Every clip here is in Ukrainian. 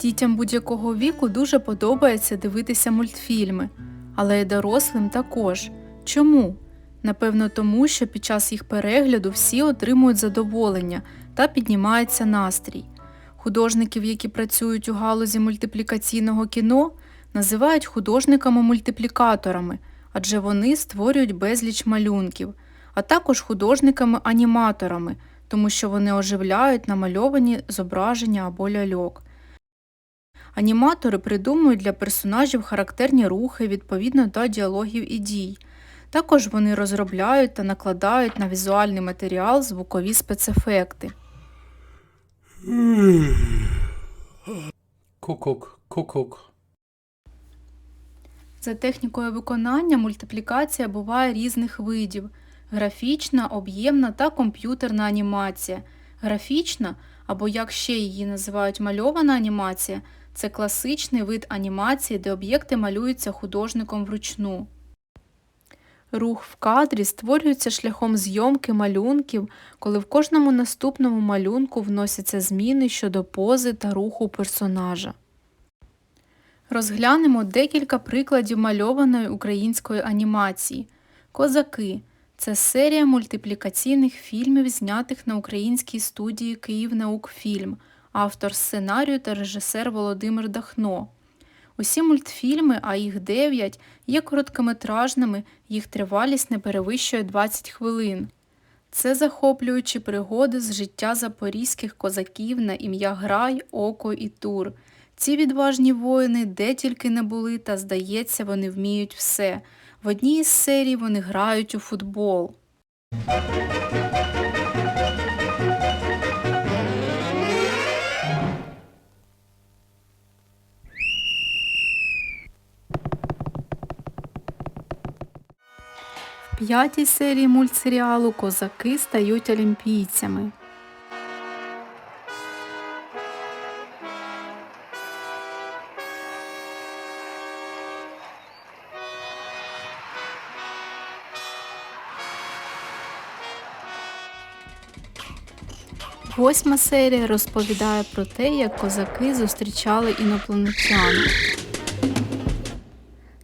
Дітям будь-якого віку дуже подобається дивитися мультфільми, але й дорослим також. Чому? Напевно, тому що під час їх перегляду всі отримують задоволення та піднімається настрій. Художників, які працюють у галузі мультиплікаційного кіно, називають художниками-мультиплікаторами, адже вони створюють безліч малюнків, а також художниками-аніматорами, тому що вони оживляють намальовані зображення або ляльок. Аніматори придумують для персонажів характерні рухи відповідно до діалогів і дій. Також вони розробляють та накладають на візуальний матеріал звукові спецефекти. Кукук, кукук. За технікою виконання мультиплікація буває різних видів: графічна, об'ємна та комп'ютерна анімація. Графічна, або як ще її називають мальована анімація, це класичний вид анімації, де об'єкти малюються художником вручну. Рух в кадрі створюється шляхом зйомки малюнків, коли в кожному наступному малюнку вносяться зміни щодо пози та руху персонажа. Розглянемо декілька прикладів мальованої української анімації. Козаки це серія мультиплікаційних фільмів, знятих на українській студії «Київнаукфільм», автор сценарію та режисер Володимир Дахно. Усі мультфільми, а їх 9, є короткометражними, їх тривалість не перевищує 20 хвилин. Це захоплюючі пригоди з життя запорізьких козаків на ім'я Грай, Око і Тур. Ці відважні воїни де тільки не були, та здається, вони вміють все. В одній із серій вони грають у футбол. П'ятій серії мультсеріалу козаки стають олімпійцями. Восьма серія розповідає про те, як козаки зустрічали інопланетян.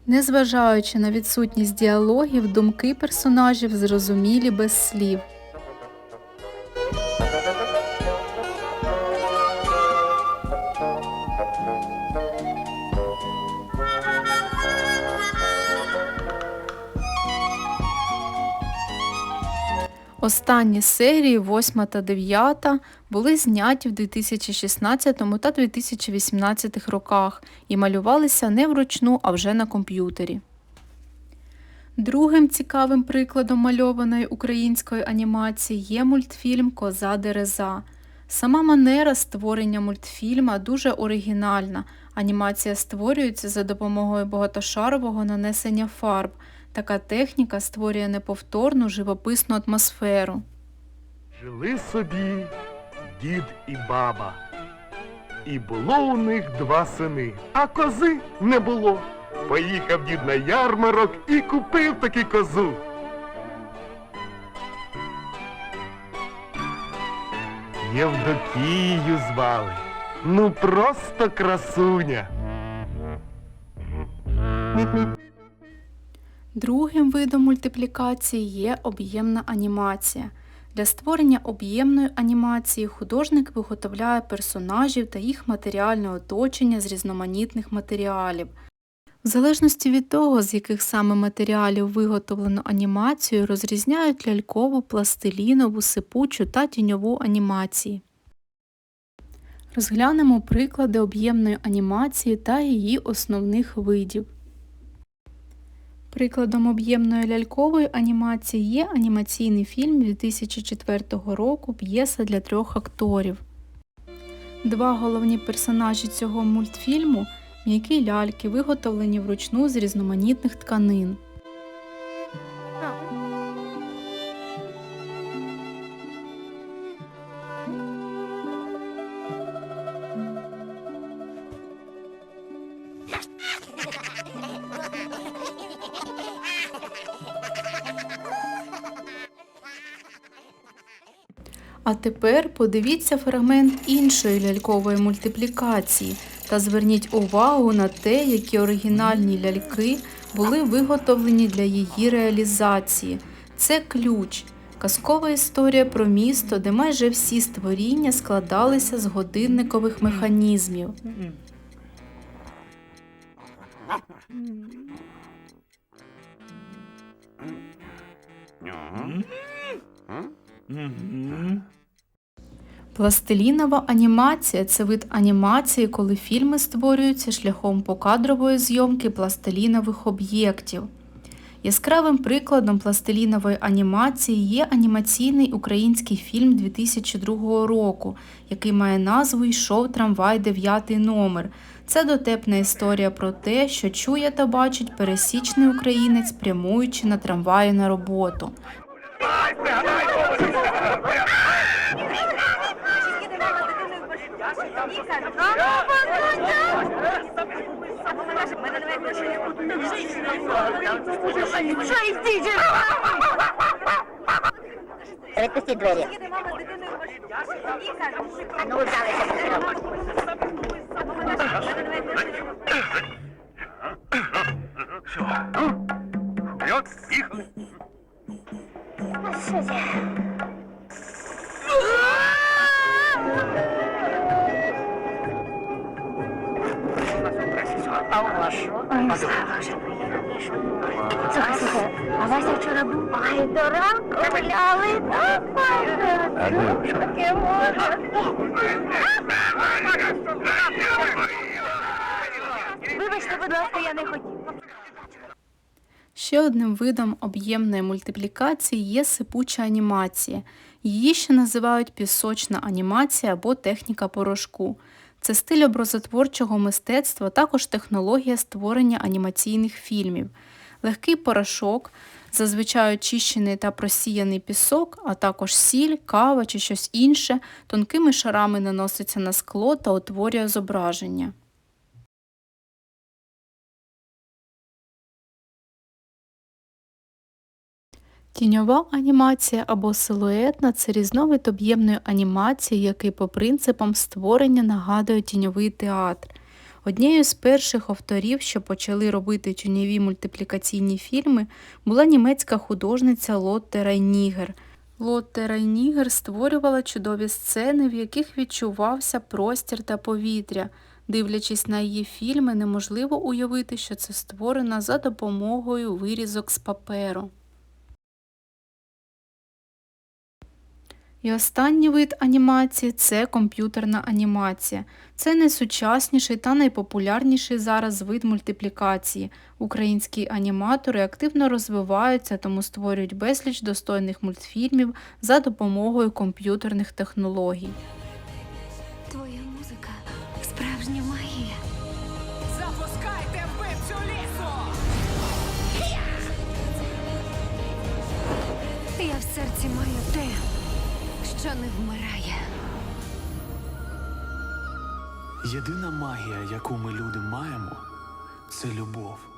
Незважаючи на відсутність діалогів, думки персонажів зрозумілі без слів. Останні серії, 8 та 9, були зняті в 2016 та 2018 роках і малювалися не вручну, а вже на комп'ютері. Другим цікавим прикладом мальованої української анімації є мультфільм Коза Дереза. Сама манера створення мультфільма дуже оригінальна. Анімація створюється за допомогою багатошарового нанесення фарб. Така техніка створює неповторну живописну атмосферу. Жили собі дід і баба. І було у них два сини, а кози не було. Поїхав дід на ярмарок і купив таки козу. Євдокію звали. Ну просто красуня. Другим видом мультиплікації є об'ємна анімація. Для створення об'ємної анімації художник виготовляє персонажів та їх матеріальне оточення з різноманітних матеріалів. В залежності від того, з яких саме матеріалів виготовлено анімацію, розрізняють лялькову, пластилінову, сипучу та тіньову анімації. Розглянемо приклади об'ємної анімації та її основних видів. Прикладом об'ємної лялькової анімації є анімаційний фільм 2004 року п'єса для трьох акторів. Два головні персонажі цього мультфільму м'які ляльки, виготовлені вручну з різноманітних тканин. А тепер подивіться фрагмент іншої лялькової мультиплікації. Та зверніть увагу на те, які оригінальні ляльки були виготовлені для її реалізації. Це ключ. Казкова історія про місто, де майже всі створіння складалися з годинникових механізмів. Пластилінова анімація це вид анімації, коли фільми створюються шляхом покадрової зйомки пластилінових об'єктів. Яскравим прикладом пластилінової анімації є анімаційний український фільм 2002 року, який має назву Йшов трамвай 9 номер. Це дотепна історія про те, що чує та бачить пересічний українець, прямуючи на трамваї на роботу. Відпустіть двері. А ну, залися. Вперед, їхали. Що це? А у вас що? Слава вже приїхав. Слухай, слухай, а Вася вчора був? Ай, до ранку гуляли. А ну, що таке може? Вибачте, будь ласка, я не хотів. Ще одним видом об'ємної мультиплікації є сипуча анімація. Її ще називають пісочна анімація або техніка порошку. Це стиль образотворчого мистецтва, також технологія створення анімаційних фільмів. Легкий порошок, зазвичай очищений та просіяний пісок, а також сіль, кава чи щось інше, тонкими шарами наноситься на скло та утворює зображення. Тіньова анімація або силуетна це різновид об'ємної анімації, який по принципам створення нагадує тіньовий театр. Однією з перших авторів, що почали робити тіньові мультиплікаційні фільми, була німецька художниця Лотте Райнігер. Лотте Райнігер створювала чудові сцени, в яких відчувався простір та повітря. Дивлячись на її фільми, неможливо уявити, що це створено за допомогою вирізок з паперу. І останній вид анімації це комп'ютерна анімація. Це найсучасніший та найпопулярніший зараз вид мультиплікації. Українські аніматори активно розвиваються, тому створюють безліч достойних мультфільмів за допомогою комп'ютерних технологій. Твоя музика справжня магія. Запускайте вбивцю лісу! Я в серці маю що не вмирає. Єдина магія, яку ми люди маємо, це любов.